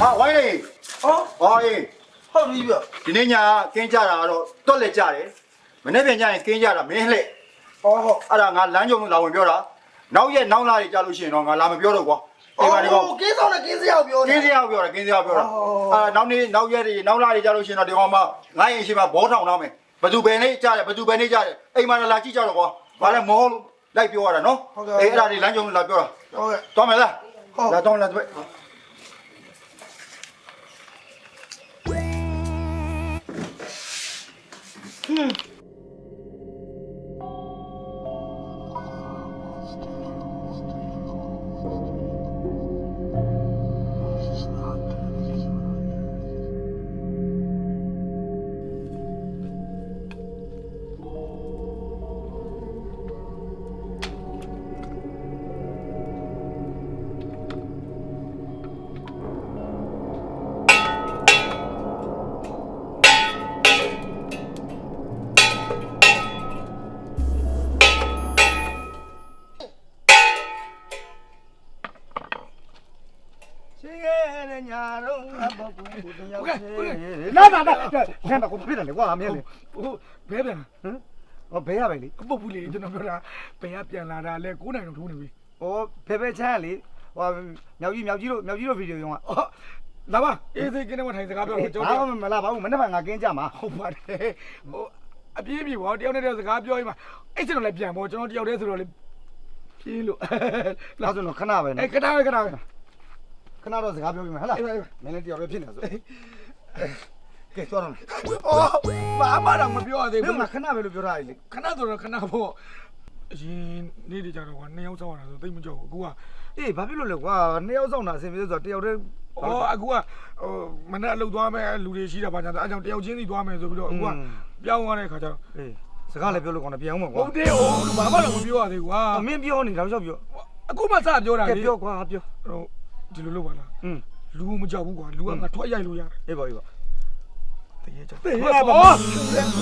ဟာဝိုင်းလေဟောဟောအေးဟုတ်ပြီဗျဒီနေ့ညကင်းကြတာကတော့တွက်လက်ကြတယ်မနေ့ပြန်ညရင်ကင်းကြတာမင်းလှဲ့ဟောဟုတ်အဲ့ဒါငါလမ်းကြုံလို့လာဝင်ပြောတာနောက်ရက်နောက်လာတွေကြာလို့ရှိရင်တော့ငါလာမပြောတော့ကွာဒီပါဒီကောကင်းဆောင်နဲ့ကင်းစရာပြောကင်းစရာပြောတာကင်းစရာပြောတာအော်အာနောက်နေ့နောက်ရက်တွေနောက်လာတွေကြာလို့ရှိရင်တော့ဒီကောင်မငါရင်ရှိမှာဘောထောင်တော့မယ်ဘသူပဲနေကြတယ်ဘသူပဲနေကြတယ်အိမ်မှာလာကြည့်ကြတော့ကွာဘာလဲမောလို့လိုက်ပြောရတာနော်အေးအဲ့ဒါတွေလမ်းကြုံလို့လာပြောတာဟုတ်ကဲ့တော်မယ်လားဟုတ်လာတော့လာတော့ ရှ ညာတော့အဘကူတယောက်ချေနာနာနာနာနာကိုပြတယ်လေကွာမင်းလေဟိုဘဲပြန်လာဟမ်ဟောဘဲရပဲလေအပုတ်ဘူးလေကျွန်တော်ပြောတာဘယ်ကပြန်လာတာလဲ9နိုင်တော့ထိုးနေပြီဟောဖေဖေချမ်းလေဟောမြောက်ကြီးမြောက်ကြီးတို့မြောက်ကြီးတို့ဗီဒီယိုရောကအော်လာပါအေးစေးကင်းနေမထိုင်စကားပြောတော့ကျွန်ဘာတော်မှမလာပါဘူးမနေ့ကငါကင်းကြမှာဟုတ်ပါတယ်ဟိုအပြေးပြေပေါ့တယောက်နဲ့တယောက်စကားပြောရင်မှအဲ့ကျွန်တော်လည်းပြန်ပေါ့ကျွန်တော်တယောက်တည်းဆိုတော့လေပြေးလို့လာဆိုတော့ခဏပဲအဲ့နော်ကတားပဲကတားပဲ ခဏတော့စကားပြောပြမယ်ဟဟလားအေးပါအေးပါမင်းလည်းတယောက်လည်းဖြစ်နေဆိုကဲသွားတော့အော်ဘာမှတော့မပြောရသေးမဘူးင်းကခဏပဲလို့ပြောထားလေခဏဆိုတော့ခဏပေါ့အရင်နေ့တည်းကျတော့ကနှစ်ယောက်စောက်ရတာဆိုသိမကြောက်ဘူးအခုကအေးဘာဖြစ်လို့လဲကွာနှစ်ယောက်ဆောင်တာအဆင်ပြေဆိုတော့တယောက်တည်းအော်အခုကဟိုမနေ့အလုပ်သွားမယ်လူတွေရှိတာပါညာအဲအကြောင်းတယောက်ချင်းစီသွားမယ်ဆိုပြီးတော့အခုကပြောင်းသွားတဲ့ခါကျတော့အေးစကားလည်းပြောလို့ကောင်းတယ်ပြန်အောင်ပါကွာဟုတ်တယ်ဟိုဘာမှတော့မပြောရသေးဘူးကွာအမင်းပြောနေတော့ရောက်ပြောအခုမှစပြောတာကဲလေပြောကွာပြောဟို ဒီလိုလုပ်ပါလားอืมလူမကြောက်ဘူးကွာလူကငါထွက်ရိုက်လို့ရတယ်အေးပါအေးပါတရေကြောက်တရေဟုတ်ပါပါဘော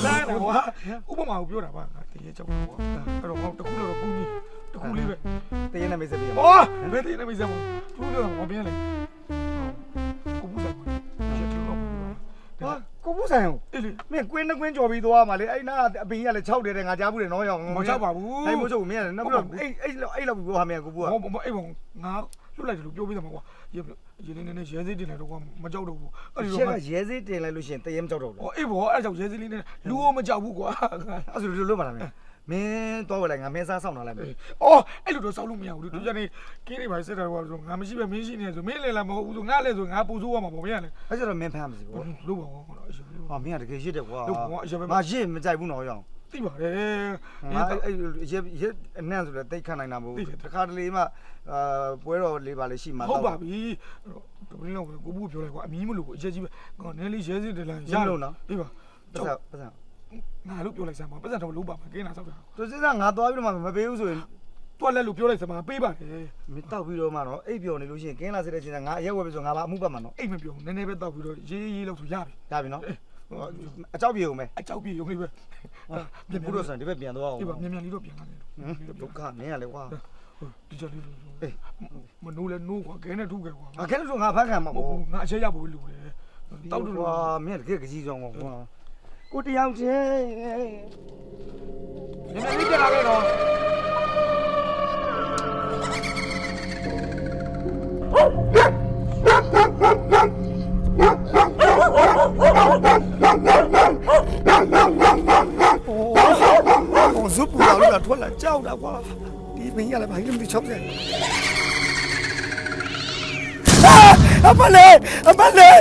လာတာကွာဥပမာကိုပြောတာပါငါတရေကြောက်ကွာအဲ့တော့ဟောတခုတော့ကူကြီးတခုလေးပဲတရေနဲ့မိတ်ဆက်ပြရဟောဘယ်တရေနဲ့မစမ်းဘူးသူတို့ကမပြင်းလေကိုပူဆိုင်ကွာရှက်တယ်တော့ဟာကိုဘူးဆိုင်အောင်အေးလေမင်းကွင်းနှကွင်းကြော်ပြီးသွားမှလေအဲ့နာအပင်ကြီးကလည်း6တယ်တဲ့ငါကြားဘူးတယ်နော်ရောင်မချပါဘူးအဲ့မို့ချုပ်မင်းကလည်းနောက်ပြီးတော့အဲ့အဲ့လောက်အဲ့လောက်ပြီးသွားမှကိုဘူးကဟောမအဲ့ဘော ငါလွတ်လိုက်တယ်လို့ပြောပြီးသားမှာကွာရေရေနေနေရဲစေးတင်လိုက်တော့ကွာမကြောက်တော့ဘူးအဲ့ဒီရှက်တော့ကရဲစေးတင်လိုက်လို့ရှိရင်တရေမကြောက်တော့ဘူးဟောအေးဘောအဲ့ကြောင့်ရဲစေးလေးနဲ့လူကိုမကြောက်ဘူးကွာအဲ့ဆိုလို့လို့ပါလားမင်းမင်းတော့ဝယ်လိုက်ငါမင်းစားဆောင်လာလိုက်မယ်အော်အဲ့လိုတော့စောက်လို့မရဘူးသူကြနေကင်းနေပါစစ်တာကွာဆိုငါမရှိပဲမင်းရှိနေဆိုမင်းလည်းလာမဟုတ်ဘူးဆိုငါလည်းဆိုငါပူဆိုးရမှာပေါ့မင်းလည်းအဲ့ကျတော့မင်းဖမ်းမစီဘူးလို့ပါဘောကွာအရှင်ဟာမင်းကတကယ်ရစ်တယ်ကွာလို့ကွာအရှင်ပဲ ငါရစ်မကြိုက်ဘူးနော်ရောင် သိပါတယ်ငါအဲ့ရက်ရက်အနံ့ဆိုလည်းတိတ်ခတ်နိုင်တာမဟုတ်ဘူးတစ်ခါတလေမှအာပွဲတော်လေးပါလေရှိမှာဟုတ်ပါပြီတပင်းလောက်ကိုဘူးပြောလိုက်ကွာအမီးမလို့ကိုအချက်ကြီးပဲငါနဲလေးရဲစေးတယ်လားအေးပါပတ်စပ်ပတ်စပ်ငါလို့ပြောလိုက်စမ်းပါပတ်စံတော့လို့ပါမကင်းတာစောက်တာသူစဉ်းစားငါသွားပြီးတော့မှမပေးဘူးဆိုရင်တွက်လက်လို့ပြောလိုက်စမ်းပါပေးပါတယ်မင်းတောက်ပြီးတော့မှတော့အိပ်ပျော်နေလို့ရှိရင်ကင်းလာစစ်တဲ့ချင်းငါအရက်ဝယ်ပြီးဆိုငါဘာအမှုပတ်မှာနော်အိတ်မပြောဘူးနည်းနည်းပဲတောက်ပြီးတော့ရေးရေးလောက်ဆိုရပြီရပြီနော် အကြောက်ပြေုံပဲအကြောက်ပြေရုံလေးပဲပြန်ဘူးတော့ဆိုရင်ဒီဘက်ပြန်သွားအောင်ဒီပါမြန်မြန်လေးတော့ပြန်လာတယ်ဒုက္ခမင်းရလေကွာဒီကြလေးလို့အေးမနိုးလဲနိုးကွာခဲနဲ့ထုခဲ့ကွာငါခဲလို့ဆိုငါဖမ်းခံမှာဟုတ်ပေါ့ဘူးငါအချက်ရဖို့လူတယ်တောတောက်က်တူတော့လို့ကွာမင်းတကယ်ကြီးဆောင်ကွာကိုတယောက်ချင်းနင်မလေးကြလာခဲ့တော့ အမလေးအမလေး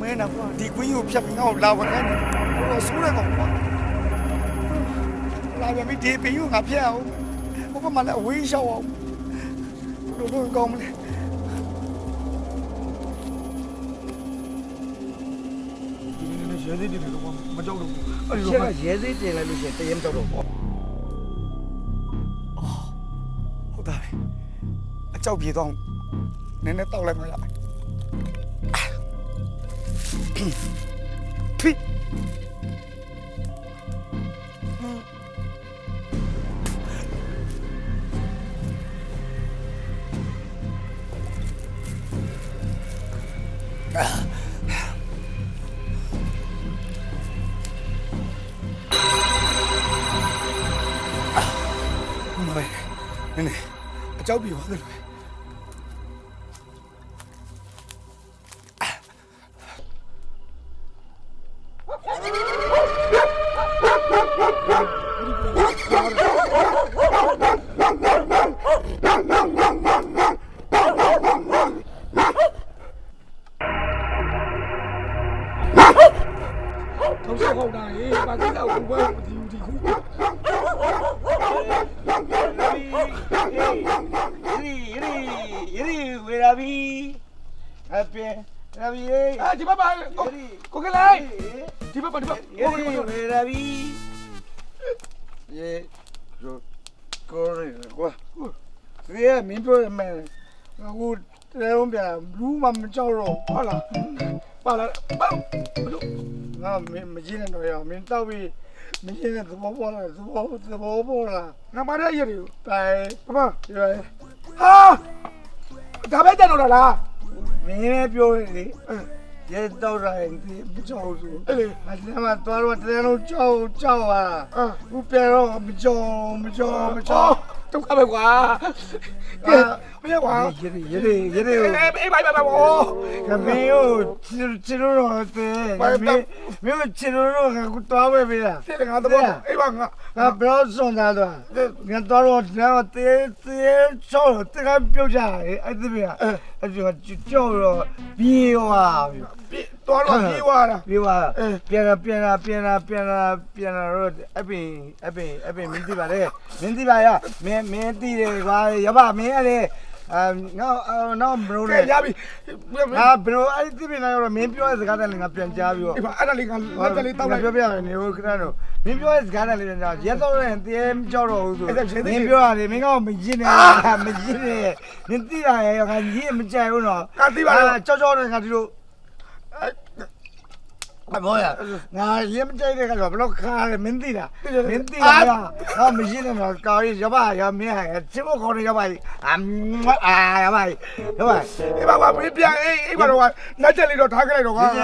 မဲနာကွာဒီကွင်းကိုဖြတ်ပြီးငါ့ကိုလာဝင်ခိုင်းတယ်ဟိုဆိုးရကောင်ကွာလာရမီဒီပင်ကိုငါဖြတ်အောင်ဟိုဘက်မှာလည်းအဝေးရှောက်အောင် လို့လို့ကောင်းမလဲဒီနည်းနည်းရဲသေးတယ်လို့မကြောက်တော့ဘူးအဲ့ဒီရှတော့က်ကရဲစေးတင်လိုက်လို့ရှိရင်တရေမကြောက်တော့ဘူးဟုတ်တာပဲအကြောက်ပြေတော့နည်းနည်းတောက်လိုက်မှရမယ်ဖိ နည်းနည်းအကြောက်ပြေပါတယ်ထုံးဆောက်ကောင်းတာရေဘာကိစ္စကိုဘယ်မသိဘူးဒီခု ယရီဝေရာဘီ အပင်ရာဘီယေအာဒီဘက်ပါကိုကိုကလေးဒီဘက်ပါဒီဘက်ယကိုကရီလေးဝေရာဘီယေရိုကိုရီကွာဒီမင်းပြောမယ်ဟိုတဲုံးပြဘူးမှမကြောက်တော့ဟုတ်လားပါလာပါဘလို့ငါမင်းမကြည့်နဲ့တော့ရမင်းတောက်ပြီးမင်းရဲ့သဘောပေါ်လာသဘောသဘောပေါ်လာငါမရရရတိုင်ပပဒီဟာဒါပဲကြံတော့လား မင်းလည်းပြောနေလေရဲတော့တိုင်းဒီမကြောက်ဘူးအဲ့လေအကျမတော်တော့တဲလုံးကြောက်ကြောက်လာအာဘူးပြန်တော့မကြောက်မကြောက်မကြောအော်က် ဒုက္ခပဲကွာကဲမရကွာရေရေရေရေရေအေးအေးဘိုင်ဘိုင်ဘိုင်ဘောကမင်းကိုချစ်လို့တော့တဲ့မင်းမင်းချစ်လို့တော့ကတော့ပဲဗျာတဲ့ငါတော့အေးပါငါငါဘယ်ဆုံးသားတော့ငါတော့တော့တေးတေးချောတကပြုတ်ကြတယ်အဲ့ဒီဗျာအဲ့ဒီကြောက်တော့ပြေးသွားပြီ တော်တော့ပြေးသွားတာ ပြေးသွားပြန်လာပြန်လာပြန်လာပြန်လာပြန်လာတော့အပင်အပင်အပင်မင်းသိပါလေမင်းသိပါရမင်းမင်းသိတယ်ကွာရပါမင်းအဲ့လေအာနော်နော်ဘရိုကဲလေရပြီငါဘရိုအဲ့ဒီပြင်လာတော့မင်းပြောတဲ့စကားတည်းငါပြန်ကြားပြီးတော့အေးပါအဲ့ဒါလေးကလက်ကလေးတောက်လိုက်ပြောပြမယ်နေဦးခဏတော့မင်းပြောတဲ့စကားနဲ့လည်းကြာရက်တော့ရင်တဲမကြောက်တော့ဘူးဆိုမင်းပြောရတယ်မင်းကမရင်းနဲ့မရင်းနဲ့မင်းသိတာရဲ့ငါရင်းမကြိုက်ဘူးနော်ကြောက်ကြောက်နဲ့ငါဒီလို အမောရငါရင်းမကြိုက်တဲ့ကတော့ဘလို့ခါရမင်းသိတာမင်းသိတာငါမရင်းနဲ့တော့ကောင်းရပါရမင်းဟာချစ်ဖို့ခေါ်နေရပါအမ်အာရပါရပါအေးပါပါမင်းပြန်အေးအေးပါတော့လက်ချက်လေးတော့ထားခဲ့လိုက်တော့ကွာဒီကျ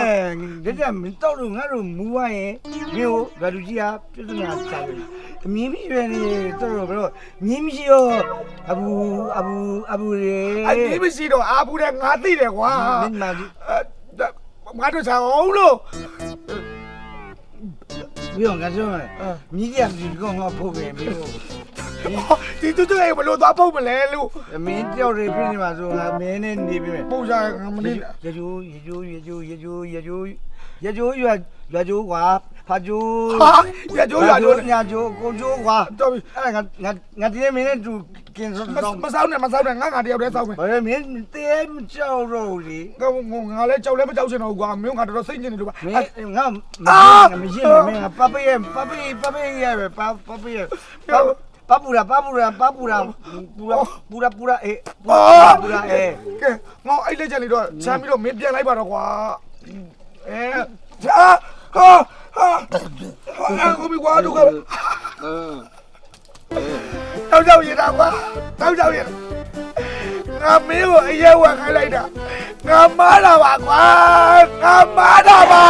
ဒီကျမင်းတော့လို့ငါတို့မူဝိုင်းရင်မြို့ဗလူကြီးဟာပြဿနာချတယ်အမြင်မြင်နေတော့ဘလို့မြင်းမရှိရောအဘူအဘူအဘူရေအဒီမရှိတော့အာဘူးတဲ့ငါသိတယ်ကွာမင်းမကြီး ငါတို့ချောင်းလို့ပြီးတော့ငါပြောမယ်မြည်ကြမြည်ကောငါဖို့ပဲမင်းတို့ဒီတူတူလေးဘလို့သွားပုတ်မလဲလို့မင်းတယောက်တွေပြနေမှာဆိုငါမင်းနဲ့နေပြီမယ်ပုံစံငါမနေရကျိုးရကျိုးရကျိုးရကျိုးရကျိုးရကျိုးရွရကျိုးကွာ ဖာကျိုးဟာရကြိုးရကြိုးညာကျိုးကိုကျိုးကွာတော်ပြီအဲ့ဒါငါငါငါဒီနေ့မင်းနဲ့တူကင်းစောတော့မဆောက်နဲ့မဆောက်နဲ့ငါငါတယောက်တည်းဆောက်မယ်ဘာလဲမင်းတဲမကြောက်တော့လေငါငါလည်းကြောက်လည်းမကြောက်ချင်တော့ဘူးကွာမင်းငါတော်တော်စိတ်ညစ်နေလို့ပါမင်းငါမရှင်းမင်းပပရဲ့ပပရဲ့ပပရဲ့ပဲပပပရဲ့ပပူရာပပူရာပပူရာပူရာပူရာပူရာအေးပူရာပူရာအေးကဲငါအဲ့လက်ချက်လေးတော့ချမ်းပြီးတော့မင်းပြန်လိုက်ပါတော့ကွာအေး ဟာဟာဟာအာကိုမီကွာတို့ကတောက်ကြောက်ရတာကွာတောက်ကြောက်ရငါမင်းကိုအရဲဝက်ခိုင်းလိုက်တာငါမားတာပါကွာငါမားတာပါ